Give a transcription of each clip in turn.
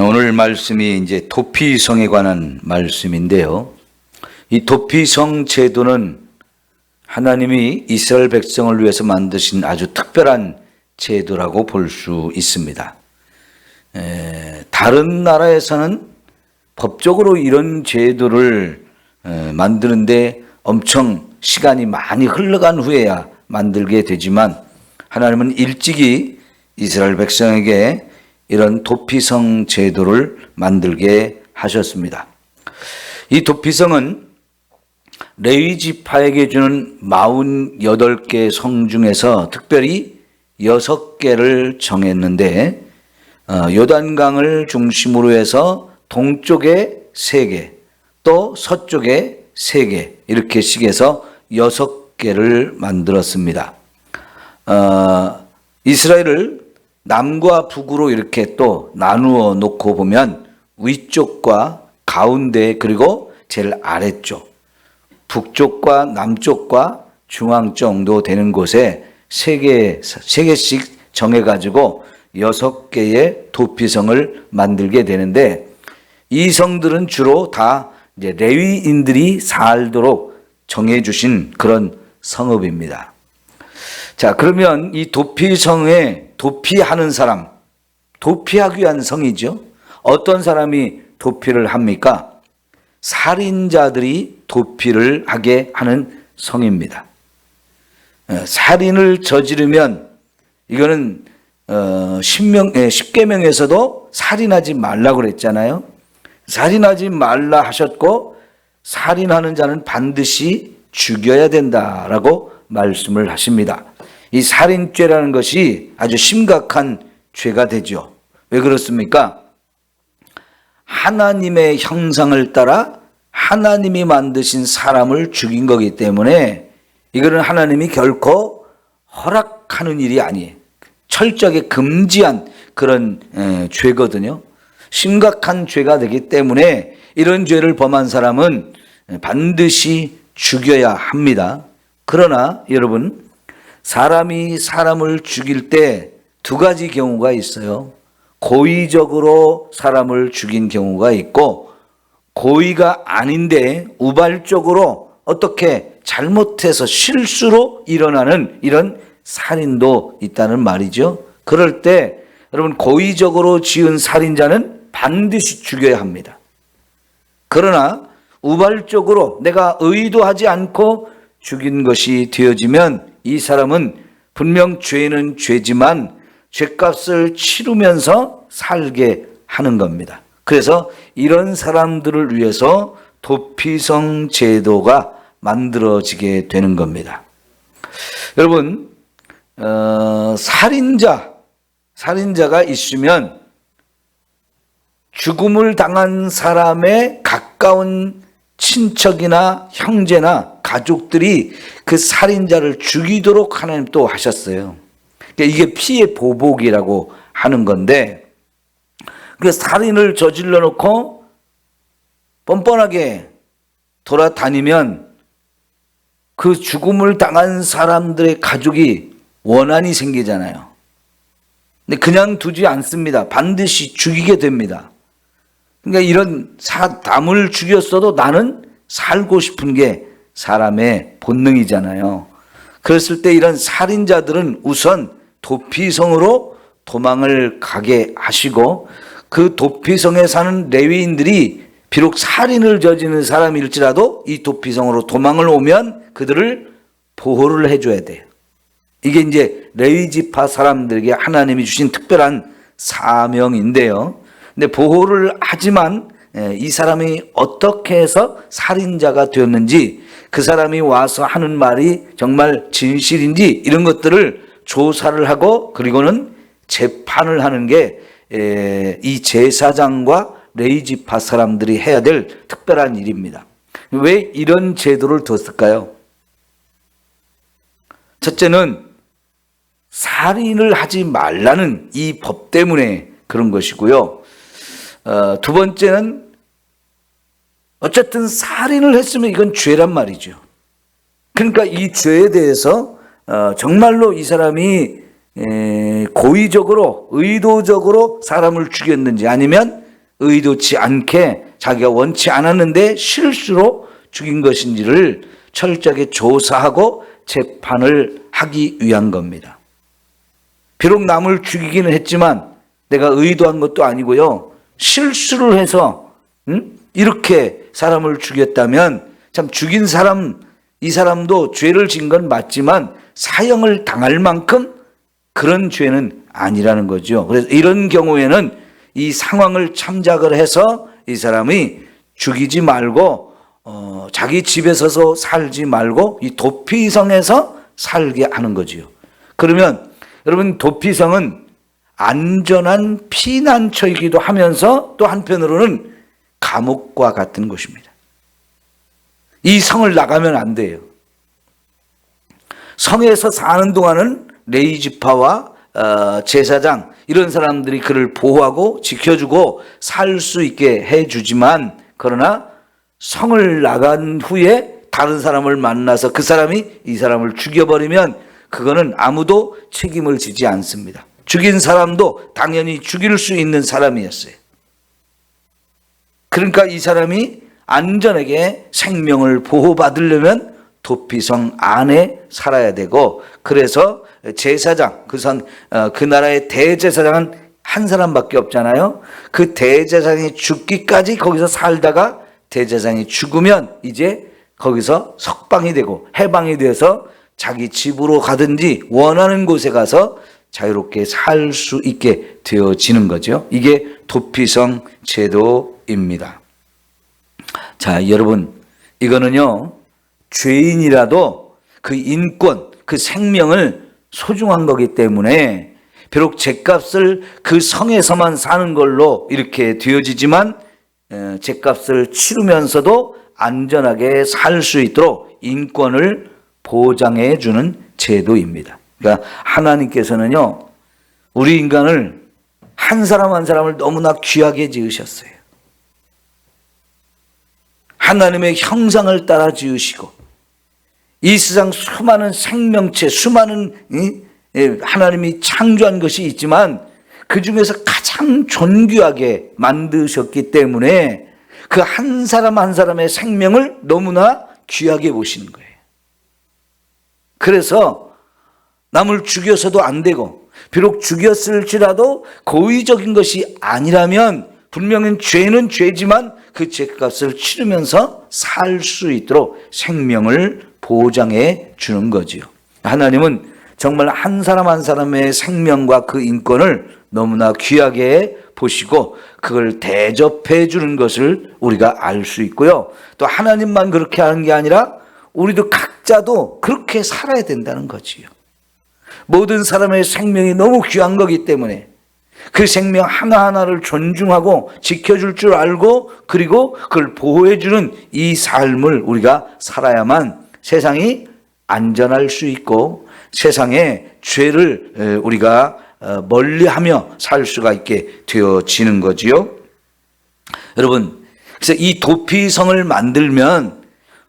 오늘 말씀이 이제 도피성에 관한 말씀인데요. 이 도피성 제도는 하나님이 이스라엘 백성을 위해서 만드신 아주 특별한 제도라고 볼 수 있습니다. 에, 다른 나라에서는 법적으로 이런 제도를 에, 만드는데 엄청 시간이 많이 흘러간 후에야 만들게 되지만 하나님은 일찍이 이스라엘 백성에게 이런 도피성 제도를 만들게 하셨습니다. 이 도피성은 레위 지파에게 주는 48개 성 중에서 특별히 6개를 정했는데 어, 요단강을 중심으로 해서 동쪽에 3개, 또 서쪽에 3개 이렇게 식해서 6개를 만들었습니다. 어, 이스라엘을 남과 북으로 이렇게 또 나누어 놓고 보면 위쪽과 가운데 그리고 제일 아래쪽 북쪽과 남쪽과 중앙 정도 되는 곳에 세 개, 세 개씩 정해가지고 여섯 개의 도피성을 만들게 되는데 이 성들은 주로 다 이제 레위인들이 살도록 정해주신 그런 성읍입니다. 자, 그러면 이 도피성에 도피하는 사람, 도피하기 위한 성이죠. 어떤 사람이 도피를 합니까? 살인자들이 도피를 하게 하는 성입니다. 어, 살인을 저지르면 이거는 어, 십명 예, 십계명에서도 살인하지 말라 그랬잖아요. 살인하지 말라 하셨고 살인하는 자는 반드시 죽여야 된다라고 말씀을 하십니다. 이 살인죄라는 것이 아주 심각한 죄가 되죠. 왜 그렇습니까? 하나님의 형상을 따라 하나님이 만드신 사람을 죽인 거기 때문에 이거는 하나님이 결코 허락하는 일이 아니에요. 철저하게 금지한 그런 에, 죄거든요. 심각한 죄가 되기 때문에 이런 죄를 범한 사람은 반드시 죽여야 합니다. 그러나 여러분, 사람이 사람을 죽일 때 두 가지 경우가 있어요. 고의적으로 사람을 죽인 경우가 있고, 고의가 아닌데 우발적으로 어떻게 잘못해서 실수로 일어나는 이런 살인도 있다는 말이죠. 그럴 때 여러분 고의적으로 지은 살인자는 반드시 죽여야 합니다. 그러나 우발적으로 내가 의도하지 않고 죽인 것이 되어지면 이 사람은 분명 죄는 죄지만 죄값을 치르면서 살게 하는 겁니다. 그래서 이런 사람들을 위해서 도피성 제도가 만들어지게 되는 겁니다. 여러분, 어, 살인자, 살인자가 있으면 죽음을 당한 사람의 가까운 친척이나 형제나 가족들이 그 살인자를 죽이도록 하나님 또 하셨어요. 그러니까 이게 피해 보복이라고 하는 건데, 그 살인을 저질러 놓고 뻔뻔하게 돌아다니면 그 죽음을 당한 사람들의 가족이 원한이 생기잖아요. 근데 그냥 두지 않습니다. 반드시 죽이게 됩니다. 그러니까 이런 사, 남을 죽였어도 나는 살고 싶은 게 사람의 본능이잖아요. 그랬을 때 이런 살인자들은 우선 도피성으로 도망을 가게 하시고 그 도피성에 사는 레위인들이 비록 살인을 저지르는 사람일지라도 이 도피성으로 도망을 오면 그들을 보호를 해줘야 돼요. 이게 이제 레위지파 사람들에게 하나님이 주신 특별한 사명인데요. 근데 보호를 하지만 예, 이 사람이 어떻게 해서 살인자가 되었는지 그 사람이 와서 하는 말이 정말 진실인지 이런 것들을 조사를 하고 그리고는 재판을 하는 게 이 제사장과 레이지파 사람들이 해야 될 특별한 일입니다. 왜 이런 제도를 뒀을까요? 첫째는 살인을 하지 말라는 이 법 때문에 그런 것이고요. 어, 두 번째는 어쨌든 살인을 했으면 이건 죄란 말이죠. 그러니까 이 죄에 대해서 어, 정말로 이 사람이 에, 고의적으로 의도적으로 사람을 죽였는지 아니면 의도치 않게 자기가 원치 않았는데 실수로 죽인 것인지를 철저하게 조사하고 재판을 하기 위한 겁니다. 비록 남을 죽이기는 했지만 내가 의도한 것도 아니고요. 실수를 해서 응? 이렇게 사람을 죽였다면 참 죽인 사람 이 사람도 죄를 진 건 맞지만 사형을 당할 만큼 그런 죄는 아니라는 거죠. 그래서 이런 경우에는 이 상황을 참작을 해서 이 사람이 죽이지 말고 어, 자기 집에 서서 살지 말고 이 도피성에서 살게 하는 거지요. 그러면 여러분 도피성은 안전한 피난처이기도 하면서 또 한편으로는 감옥과 같은 곳입니다. 이 성을 나가면 안 돼요. 성에서 사는 동안은 레이지파와 어, 제사장 이런 사람들이 그를 보호하고 지켜주고 살 수 있게 해주지만 그러나 성을 나간 후에 다른 사람을 만나서 그 사람이 이 사람을 죽여버리면 그거는 아무도 책임을 지지 않습니다. 죽인 사람도 당연히 죽일 수 있는 사람이었어요. 그러니까 이 사람이 안전하게 생명을 보호받으려면 도피성 안에 살아야 되고 그래서 제사장 그 성, 어, 그 나라의 대제사장은 한 사람밖에 없잖아요. 그 대제사장이 죽기까지 거기서 살다가 대제사장이 죽으면 이제 거기서 석방이 되고 해방이 돼서 자기 집으로 가든지 원하는 곳에 가서 자유롭게 살 수 있게 되어지는 거죠. 이게 도피성 제도 입니다. 자, 여러분, 이거는요, 죄인이라도 그 인권, 그 생명을 소중한 거기 때문에 비록 죄값을 그 성에서만 사는 걸로 이렇게 되어지지만 에, 죄값을 치르면서도 안전하게 살 수 있도록 인권을 보장해 주는 제도입니다. 그러니까 하나님께서는요, 우리 인간을 한 사람 한 사람을 너무나 귀하게 지으셨어요. 하나님의 형상을 따라 지으시고 이 세상 수많은 생명체, 수많은 이, 예, 하나님이 창조한 것이 있지만 그 중에서 가장 존귀하게 만드셨기 때문에 그 한 사람 한 사람의 생명을 너무나 귀하게 보시는 거예요. 그래서 남을 죽여서도 안 되고 비록 죽였을지라도 고의적인 것이 아니라면 분명히 죄는 죄지만 그 죄값을 치르면서 살 수 있도록 생명을 보장해 주는 거지요. 하나님은 정말 한 사람 한 사람의 생명과 그 인권을 너무나 귀하게 보시고 그걸 대접해 주는 것을 우리가 알 수 있고요. 또 하나님만 그렇게 하는 게 아니라 우리도 각자도 그렇게 살아야 된다는 거지요. 모든 사람의 생명이 너무 귀한 거기 때문에 그 생명 하나하나를 존중하고 지켜줄 줄 알고 그리고 그걸 보호해주는 이 삶을 우리가 살아야만 세상이 안전할 수 있고 세상에 죄를 우리가 어, 멀리하며 살 수가 있게 되어지는 거지요. 여러분, 그래서 이 도피성을 만들면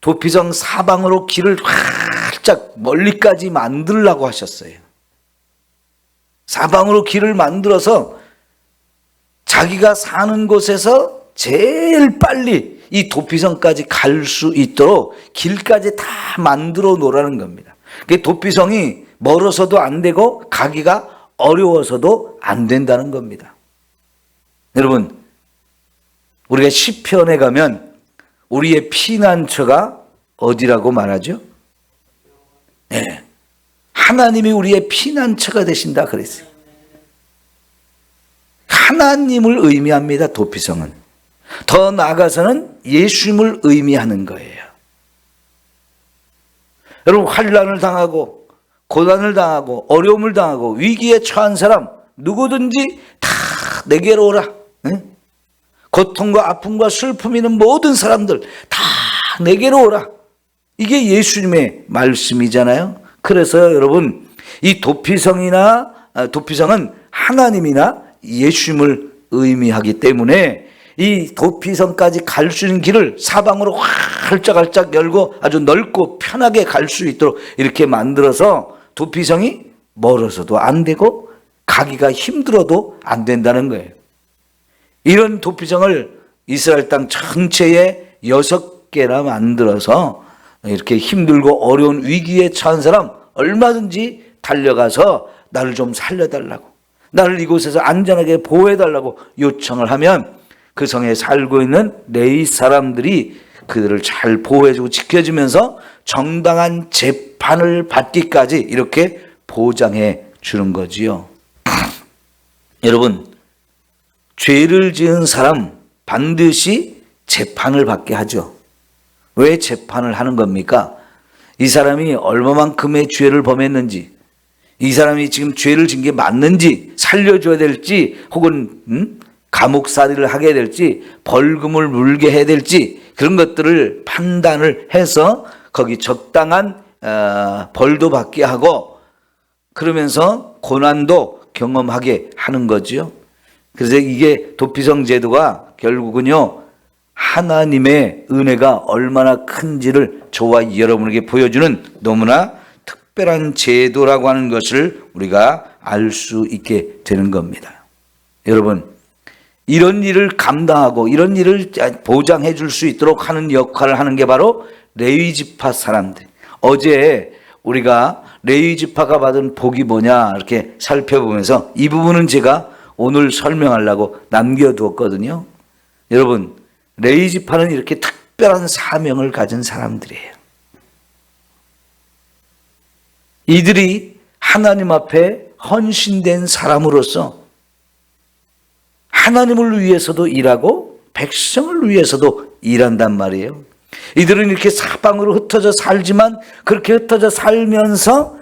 도피성 사방으로 길을 활짝 멀리까지 만들라고 하셨어요. 사방으로 길을 만들어서 자기가 사는 곳에서 제일 빨리 이 도피성까지 갈 수 있도록 길까지 다 만들어 놓으라는 겁니다. 도피성이 멀어서도 안 되고 가기가 어려워서도 안 된다는 겁니다. 여러분, 우리가 시편에 가면 우리의 피난처가 어디라고 말하죠? 네. 하나님이 우리의 피난처가 되신다 그랬어요. 하나님을 의미합니다. 도피성은. 더 나아가서는 예수님을 의미하는 거예요. 여러분 환란을 당하고 고난을 당하고 어려움을 당하고 위기에 처한 사람 누구든지 다 내게로 오라. 응? 고통과 아픔과 슬픔 있는 모든 사람들 다 내게로 오라. 이게 예수님의 말씀이잖아요. 그래서 여러분 이 도피성이나 아, 도피성은 하나님이나 예수님을 의미하기 때문에 이 도피성까지 갈 수 있는 길을 사방으로 활짝활짝 열고 아주 넓고 편하게 갈 수 있도록 이렇게 만들어서 도피성이 멀어서도 안 되고 가기가 힘들어도 안 된다는 거예요. 이런 도피성을 이스라엘 땅 전체에 여섯 개나 만들어서 이렇게 힘들고 어려운 위기에 처한 사람 얼마든지 달려가서 나를 좀 살려달라고 나를 이곳에서 안전하게 보호해달라고 요청을 하면 그 성에 살고 있는 레이 사람들이 그들을 잘 보호해주고 지켜주면서 정당한 재판을 받기까지 이렇게 보장해 주는 거지요. 여러분, 죄를 지은 사람 반드시 재판을 받게 하죠. 왜 재판을 하는 겁니까? 이 사람이 얼마만큼의 죄를 범했는지, 이 사람이 지금 죄를 진 게 맞는지 살려줘야 될지, 혹은 음? 감옥살이를 하게 될지, 벌금을 물게 해야 될지 그런 것들을 판단을 해서 거기 적당한 어, 벌도 받게 하고 그러면서 고난도 경험하게 하는 거지요. 그래서 이게 도피성 제도가 결국은요, 하나님의 은혜가 얼마나 큰지를 저와 여러분에게 보여주는 너무나 특별한 제도라고 하는 것을 우리가 알 수 있게 되는 겁니다. 여러분, 이런 일을 감당하고 이런 일을 보장해 줄 수 있도록 하는 역할을 하는 게 바로 레위 지파 사람들. 어제 우리가 레위 지파가 받은 복이 뭐냐 이렇게 살펴보면서 이 부분은 제가 오늘 설명하려고 남겨 두었거든요. 여러분, 레위지파는 이렇게 특별한 사명을 가진 사람들이에요. 이들이 하나님 앞에 헌신된 사람으로서 하나님을 위해서도 일하고 백성을 위해서도 일한단 말이에요. 이들은 이렇게 사방으로 흩어져 살지만 그렇게 흩어져 살면서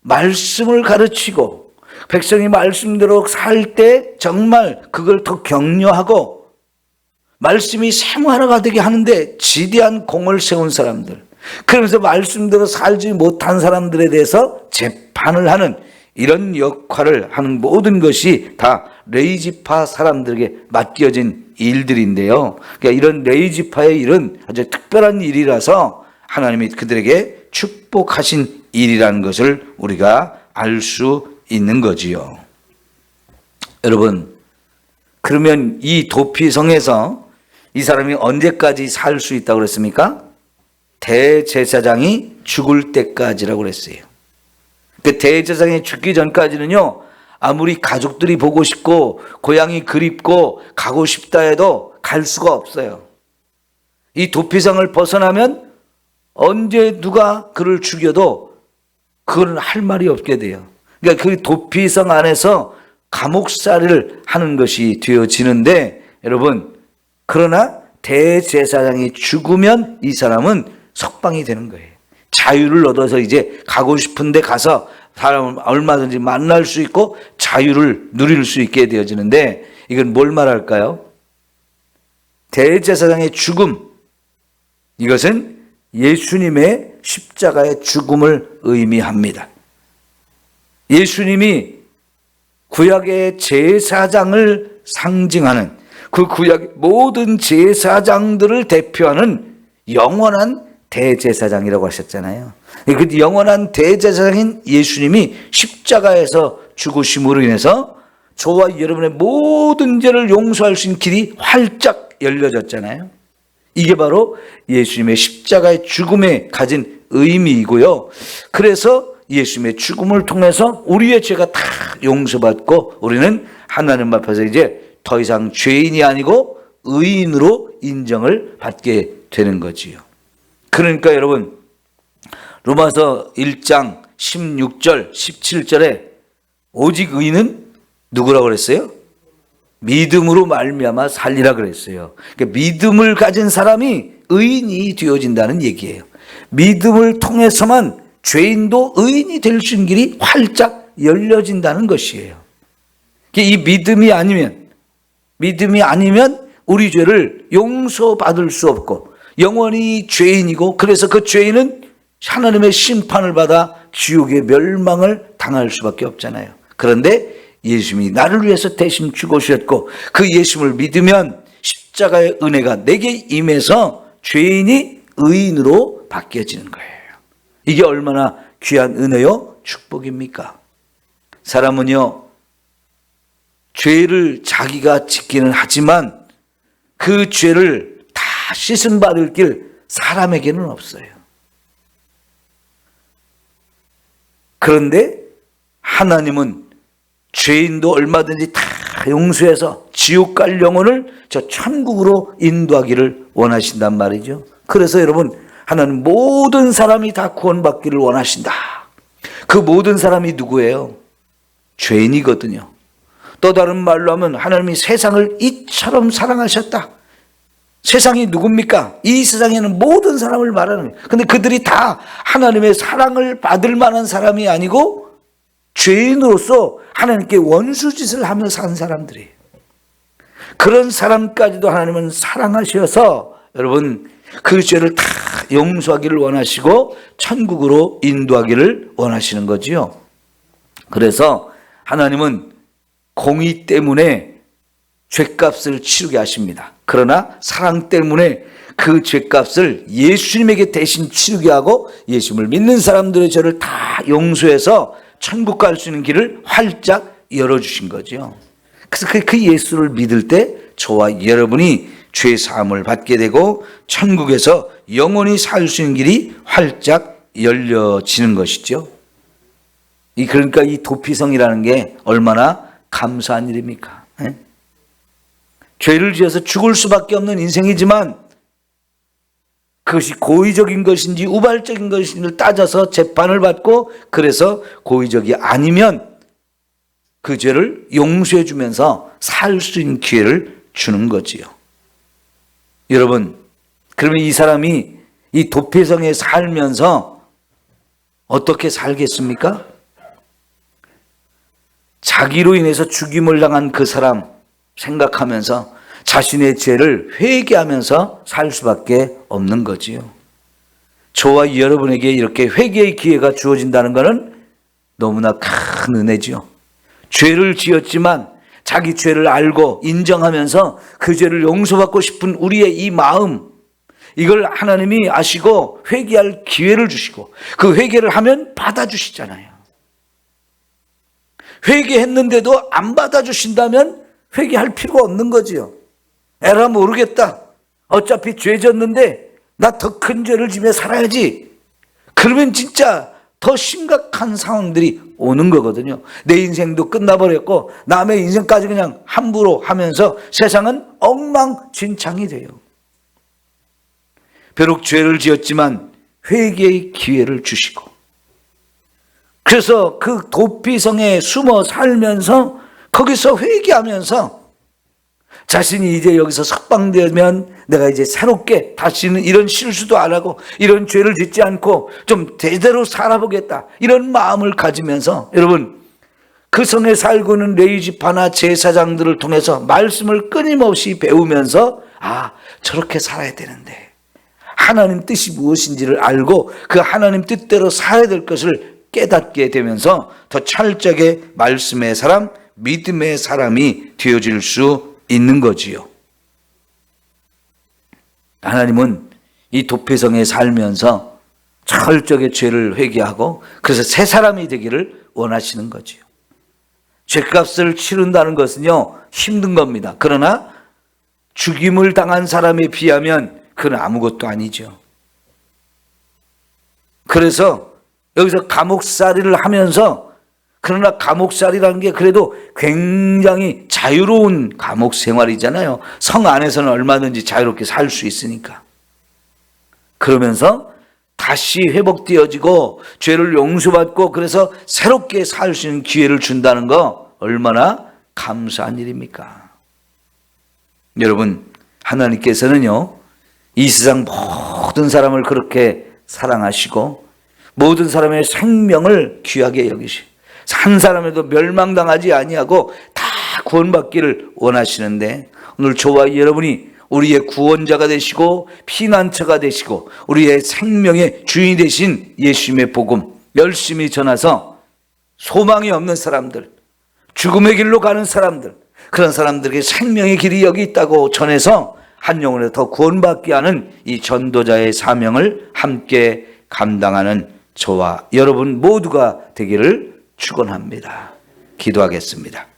말씀을 가르치고 백성이 말씀대로 살 때 정말 그걸 더 격려하고 말씀이 생활화가 되게 하는데 지대한 공을 세운 사람들. 그러면서 말씀대로 살지 못한 사람들에 대해서 재판을 하는 이런 역할을 하는 모든 것이 다 레이지파 사람들에게 맡겨진 일들인데요. 그러니까 이런 레이지파의 일은 아주 특별한 일이라서 하나님이 그들에게 축복하신 일이라는 것을 우리가 알 수 있는 거지요. 여러분, 그러면 이 도피성에서 이 사람이 언제까지 살 수 있다고 그랬습니까? 대제사장이 죽을 때까지라고 그랬어요. 그 대제사장이 죽기 전까지는요, 아무리 가족들이 보고 싶고, 고향이 그립고, 가고 싶다 해도 갈 수가 없어요. 이 도피성을 벗어나면 언제 누가 그를 죽여도 그걸 할 말이 없게 돼요. 그러니까 그 도피성 안에서 감옥살이를 하는 것이 되어지는데, 여러분, 그러나 대제사장이 죽으면 이 사람은 석방이 되는 거예요. 자유를 얻어서 이제 가고 싶은데 가서 사람을 얼마든지 만날 수 있고 자유를 누릴 수 있게 되어지는데 이건 뭘 말할까요? 대제사장의 죽음 이것은 예수님의 십자가의 죽음을 의미합니다. 예수님이 구약의 제사장을 상징하는 그 구약의 모든 제사장들을 대표하는 영원한 대제사장이라고 하셨잖아요. 그 영원한 대제사장인 예수님이 십자가에서 죽으심으로 인해서 저와 여러분의 모든 죄를 용서할 수 있는 길이 활짝 열려졌잖아요. 이게 바로 예수님의 십자가의 죽음에 가진 의미이고요. 그래서 예수님의 죽음을 통해서 우리의 죄가 다 용서받고 우리는 하나님 앞에서 이제 더 이상 죄인이 아니고 의인으로 인정을 받게 되는 거지요. 그러니까 여러분 로마서 1장 16절 17절에 오직 의인은 누구라고 그랬어요? 믿음으로 말미암아 살리라 그랬어요. 그러니까 믿음을 가진 사람이 의인이 되어진다는 얘기예요. 믿음을 통해서만 죄인도 의인이 될 수 있는 길이 활짝 열려진다는 것이에요. 이 믿음이 아니면 믿음이 아니면 우리 죄를 용서받을 수 없고 영원히 죄인이고 그래서 그 죄인은 하나님의 심판을 받아 지옥의 멸망을 당할 수밖에 없잖아요. 그런데 예수님이 나를 위해서 대신 죽으셨고 그 예수님을 믿으면 십자가의 은혜가 내게 임해서 죄인이 의인으로 바뀌어지는 거예요. 이게 얼마나 귀한 은혜요? 축복입니까? 사람은요, 죄를 자기가 짓기는 하지만 그 죄를 다 씻음 받을 길 사람에게는 없어요. 그런데 하나님은 죄인도 얼마든지 다 용서해서 지옥 갈 영혼을 저 천국으로 인도하기를 원하신단 말이죠. 그래서 여러분 하나님 모든 사람이 다 구원받기를 원하신다. 그 모든 사람이 누구예요? 죄인이거든요. 또 다른 말로 하면 하나님이 세상을 이처럼 사랑하셨다. 세상이 누굽니까? 이 세상에는 모든 사람을 말하는 거예요. 근데 그들이 다 하나님의 사랑을 받을 만한 사람이 아니고 죄인으로서 하나님께 원수짓을 하며 산 사람들이에요. 그런 사람까지도 하나님은 사랑하셔서 여러분 그 죄를 다 용서하기를 원하시고 천국으로 인도하기를 원하시는 거지요. 그래서 하나님은 공의 때문에 죄값을 치르게 하십니다. 그러나 사랑 때문에 그 죄값을 예수님에게 대신 치르게 하고 예수님을 믿는 사람들의 죄를 다 용서해서 천국 갈 수 있는 길을 활짝 열어주신 거죠. 그래서 그, 그 예수를 믿을 때 저와 여러분이 죄 사함을 받게 되고 천국에서 영원히 살 수 있는 길이 활짝 열려지는 것이죠. 이 그러니까 이 도피성이라는 게 얼마나 감사한 일입니까? 예? 죄를 지어서 죽을 수밖에 없는 인생이지만 그것이 고의적인 것인지 우발적인 것인지를 따져서 재판을 받고 그래서 고의적이 아니면 그 죄를 용서해 주면서 살 수 있는 기회를 주는 거지요. 여러분, 그러면 이 사람이 이 도피성에 살면서 어떻게 살겠습니까? 자기로 인해서 죽임을 당한 그 사람 생각하면서 자신의 죄를 회개하면서 살 수밖에 없는 거지요. 저와 여러분에게 이렇게 회개의 기회가 주어진다는 것은 너무나 큰 은혜지요. 죄를 지었지만 자기 죄를 알고 인정하면서 그 죄를 용서받고 싶은 우리의 이 마음, 이걸 하나님이 아시고 회개할 기회를 주시고 그 회개를 하면 받아주시잖아요. 회개했는데도 안 받아주신다면 회개할 필요가 없는 거지요. 에라 모르겠다. 어차피 죄 졌는데 나 더 큰 죄를 지며 살아야지. 그러면 진짜 더 심각한 상황들이 오는 거거든요. 내 인생도 끝나버렸고 남의 인생까지 그냥 함부로 하면서 세상은 엉망진창이 돼요. 비록 죄를 지었지만 회개의 기회를 주시고 그래서 그 도피성에 숨어 살면서 거기서 회개하면서 자신이 이제 여기서 석방되면 내가 이제 새롭게 다시는 이런 실수도 안 하고 이런 죄를 짓지 않고 좀 제대로 살아보겠다. 이런 마음을 가지면서 여러분 그 성에 살고 있는 레이지파나 제사장들을 통해서 말씀을 끊임없이 배우면서 아, 저렇게 살아야 되는데 하나님 뜻이 무엇인지를 알고 그 하나님 뜻대로 살아야 될 것을 깨닫게 되면서 더 철저하게 말씀의 사람, 믿음의 사람이 되어질 수 있는 거지요. 하나님은 이 도피성에 살면서 철저하게 죄를 회개하고 그래서 새 사람이 되기를 원하시는 거지요. 죄값을 치른다는 것은요, 힘든 겁니다. 그러나 죽임을 당한 사람에 비하면 그건 아무것도 아니죠. 그래서 여기서 감옥살이를 하면서 그러나 감옥살이라는 게 그래도 굉장히 자유로운 감옥 생활이잖아요. 성 안에서는 얼마든지 자유롭게 살 수 있으니까. 그러면서 다시 회복되어지고 죄를 용서받고 그래서 새롭게 살 수 있는 기회를 준다는 거 얼마나 감사한 일입니까? 여러분, 하나님께서는요, 이 세상 모든 사람을 그렇게 사랑하시고 모든 사람의 생명을 귀하게 여기시. 한 사람에도 멸망당하지 아니하고 다 구원받기를 원하시는데 오늘 저와 여러분이 우리의 구원자가 되시고 피난처가 되시고 우리의 생명의 주인이 되신 예수님의 복음 열심히 전해서 소망이 없는 사람들, 죽음의 길로 가는 사람들, 그런 사람들에게 생명의 길이 여기 있다고 전해서 한 영혼에 더 구원받게 하는 이 전도자의 사명을 함께 감당하는 저와 여러분 모두가 되기를 축원합니다. 기도하겠습니다.